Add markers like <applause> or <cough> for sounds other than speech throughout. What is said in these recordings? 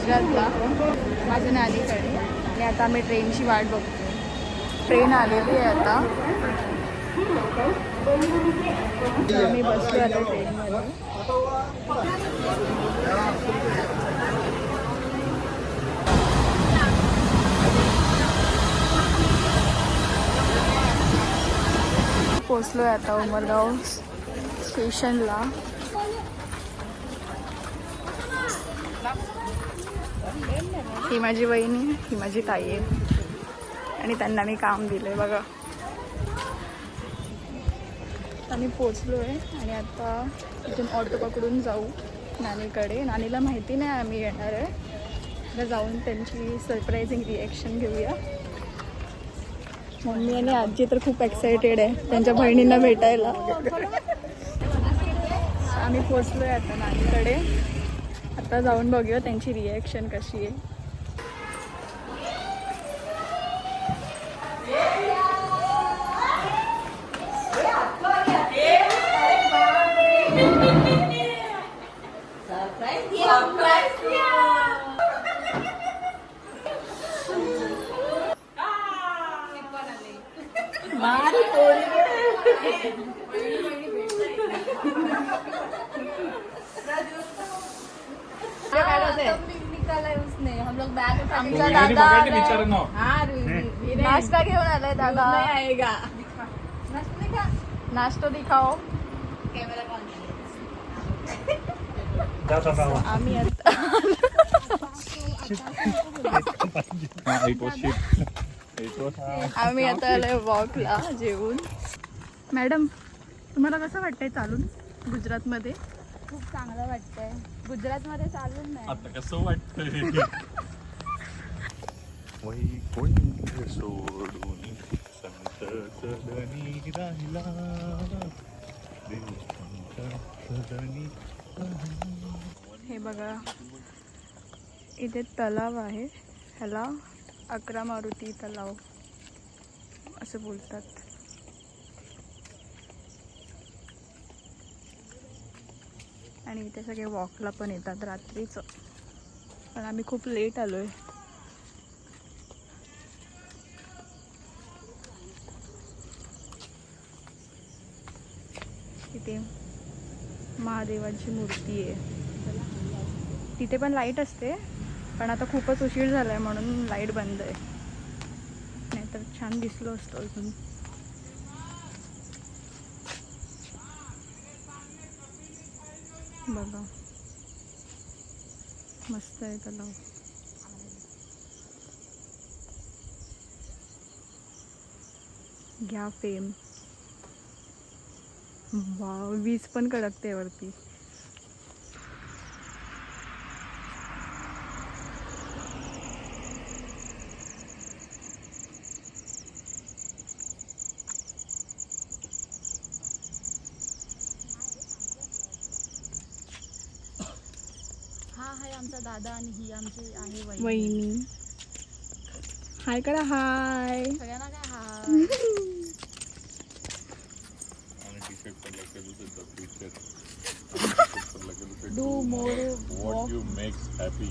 गुजरातला. माझं नानीकडे आणि आता आम्ही ट्रेनची वाट बघतो ट्रेन आलेली आहे आता. आम्ही बसलो आता ट्रेनमध्ये. पोचलो आहे आता उमरगाव स्टेशनला. ही माझी वहिनी ही माझी ताई आहे. आणि त्यांना मी काम दिलं बघा. आम्ही पोचलो आहे आणि आता इथून ऑटो पकडून जाऊ नानीकडे. नानीला माहिती नाही आम्ही येणार आहे. आता जाऊन त्यांची सरप्रायझिंग रिॲक्शन घेऊया. मम्मी आणि आजी तर खूप एक्सायटेड आहे त्यांच्या बहिणींना भेटायला. आम्ही पोचलो आहे आता नानीकडे. आता जाऊन बघूया त्यांची रिॲक्शन कशी आहे. हम लोग बैग उठा दादा नाश्ता घेऊन आलाय दादा नाश्ता दिखाओ। कैमरा कौन आम्ही आम्ही आता आलोय वॉकला जेवून. मॅडम तुम्हाला कसं वाटतंय चालून गुजरातमध्ये? खूप चांगलं वाटतंय. गुजरातमध्ये चालून नाही. आता कसं वाटतंय? सोडून संत सदनी राहिला हे बघा. इथे तलाव आहे. ह्याला अकरा मारुती तलाव असं बोलतात. आणि इथे सगळे वॉकला पण येतात रात्रीचं. पण आम्ही खूप लेट आलोय. इथे महादेवाची मूर्ती आहे. तिथे पण लाइट असते पण आता खूपच उशीर झालाय म्हणून लाइट बंद आहे. नाहीतर छान दिसलो असतो अजून. बघा. मस्त आहे तलाव. घ्या फेम वाव वीज पण कडकते वरती. हा दादा आणि ही आमची आहे वहिनी. हाय करा हाय. सगळ्यांना काय हा <laughs> do more what you makes happy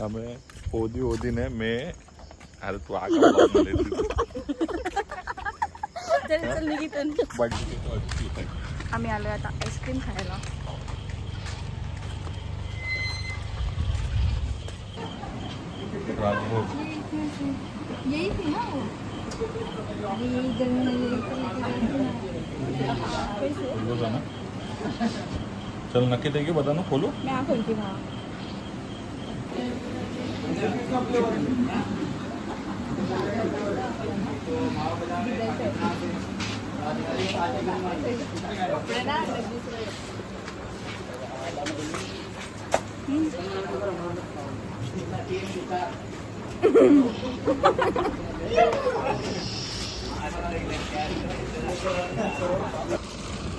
हमें ओदी ओदी ने मैं अरे तू है आम्ही आलोय आता आईस्क्रीम खायला राजभोग यही थी ना वो ये इधर में बोलो जाना चल नक्की देगी बता ना खोलो मी हा खोलते हा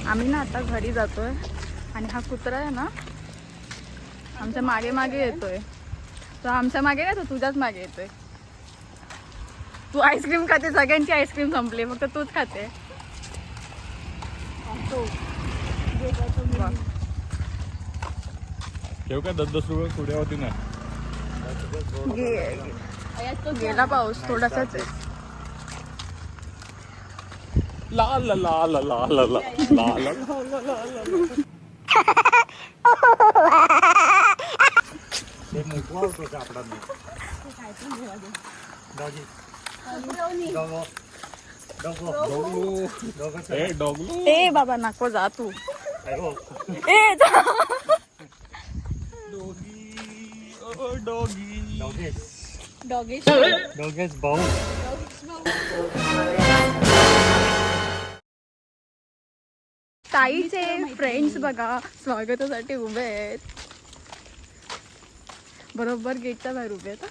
आम्ही ना आता घरी जातोय. आणि हा कुत्रा आहे ना आमच्या मागे मागे येतोय. तो आमच्या मागे नाही तो तुझ्याच मागे येतोय. तू आईस्क्रीम खाते सगळ्यांची आईस्क्रीम संपली फक्त तूच खाते. ठेव का दस दस रुपये पुढे होती ना गे- गेला पाऊस थोडासाच आहे. ला ला ला ला ला ला ला ला ला. ला ला ला ए बाबा नको जा तू. ए डॉगी डॉगी. डॉगी दोघेच भाऊ ताईचे फ्रेंड्स बघा स्वागतासाठी उभे आहेत. बरोबर गेटच्या बाहेर उभे आहेत.